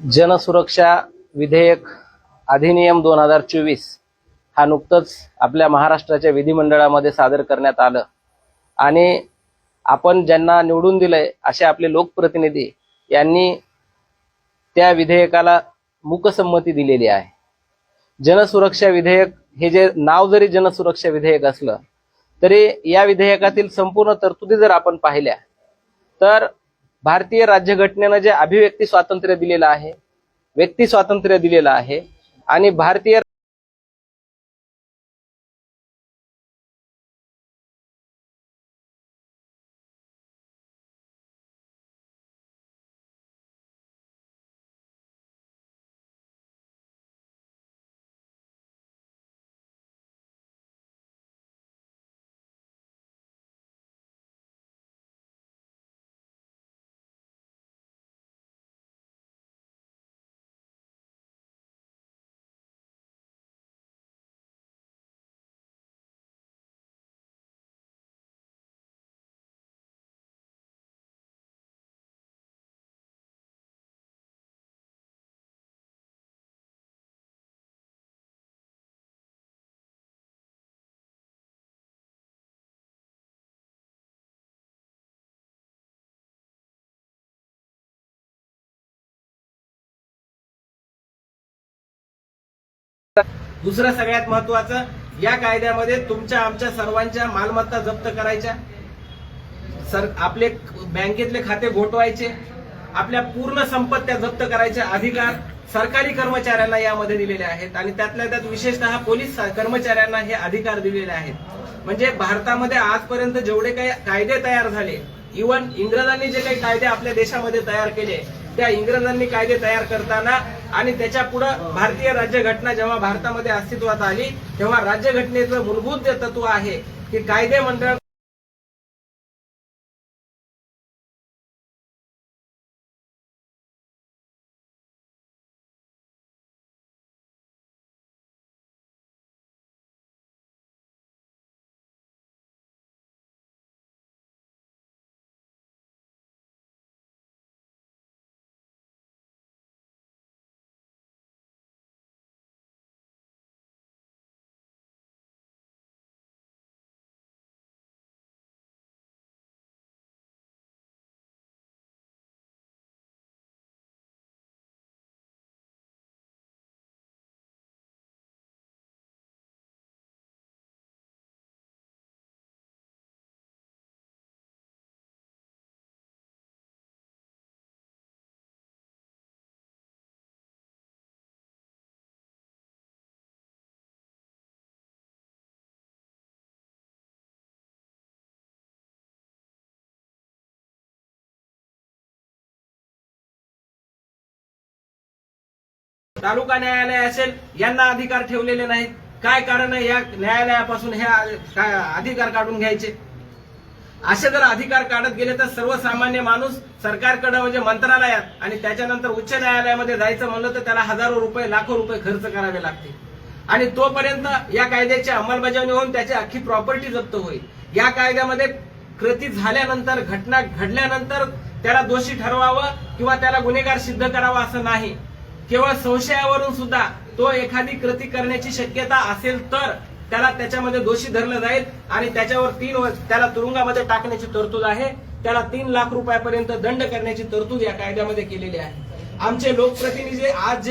जनसुरक्षा विधेयक अधिनियम दोन हजार चोवीस हा नुकतंच आपल्या महाराष्ट्राच्या विधिमंडळामध्ये सादर करण्यात आलं. आणि आपण ज्यांना निवडून दिलंय असे आपले लोकप्रतिनिधी यांनी त्या विधेयकाला मुकसंमती दिलेली आहे. जनसुरक्षा विधेयक हे जे नाव जरी जनसुरक्षा विधेयक असलं तरी या विधेयकातील संपूर्ण तरतुदी जर आपण पाहिल्या तर भारतीय राज्यघटनेनं जे अभिव्यक्ती स्वातंत्र्य दिलेलं आहे व्यक्ती स्वातंत्र्य दिलेलं आहे आणि भारतीय दुसरं सगळ्यात महत्वाचं या कायद्यामध्ये तुमच्या आमच्या सर्वांच्या मालमत्ता जप्त करायच्या. सर आपले बँकेतले खाते गोठवायचे. आपल्या पूर्ण संपत्त्या जप्त करायचे अधिकार सरकारी कर्मचाऱ्यांना यामध्ये दिलेले आहेत आणि त्यातल्या त्यात विशेषतः पोलीस कर्मचाऱ्यांना हे अधिकार दिलेले आहेत. म्हणजे भारतामध्ये आजपर्यंत जेवढे काही कायदे तयार झाले इवन इंग्रजांनी जे काही कायदे आपल्या देशामध्ये तयार केले त्या इंग्रजांनी कायदे तयार करताना आणि त्याच्या पुढं भारतीय राज्यघटना जेव्हा भारतामध्ये अस्तित्वात आली तेव्हा राज्यघटनेचं मूलभूत जे तत्व आहे की कायदे मंडळ तालुका न्यायालय असेल यांना अधिकार ठेवलेले नाहीत. काय कारण आहे? या न्यायालयापासून हे अधिकार काढून घ्यायचे? असे जर अधिकार काढत गेले तर सर्वसामान्य माणूस सरकारकडे म्हणजे मंत्रालयात आणि त्याच्यानंतर उच्च न्यायालयामध्ये जायचं म्हणलं तर त्याला हजारो रुपये लाखो रुपये खर्च करावे लागते आणि तोपर्यंत या कायद्याची अंमलबजावणी होऊन त्याची अख्खी प्रॉपर्टी जप्त होईल. या कायद्यामध्ये कृती झाल्यानंतर घटना घडल्यानंतर त्याला दोषी ठरवावं किंवा त्याला गुन्हेगार सिद्ध करावा असं नाही. केवळ संशयावरून सुद्धा तो एखादी कृती करण्याची शक्यता असेल तर त्याला त्याच्यामध्ये दोषी धरलं जाईल आणि त्याच्यावर तीन वर्ष त्याला तुरुंगामध्ये टाकण्याची तरतूद आहे. त्याला तीन लाख रुपयापर्यंत दंड करण्याची तरतूद या कायद्यामध्ये केलेली आहे. आमचे लोकप्रतिनिधी आज जे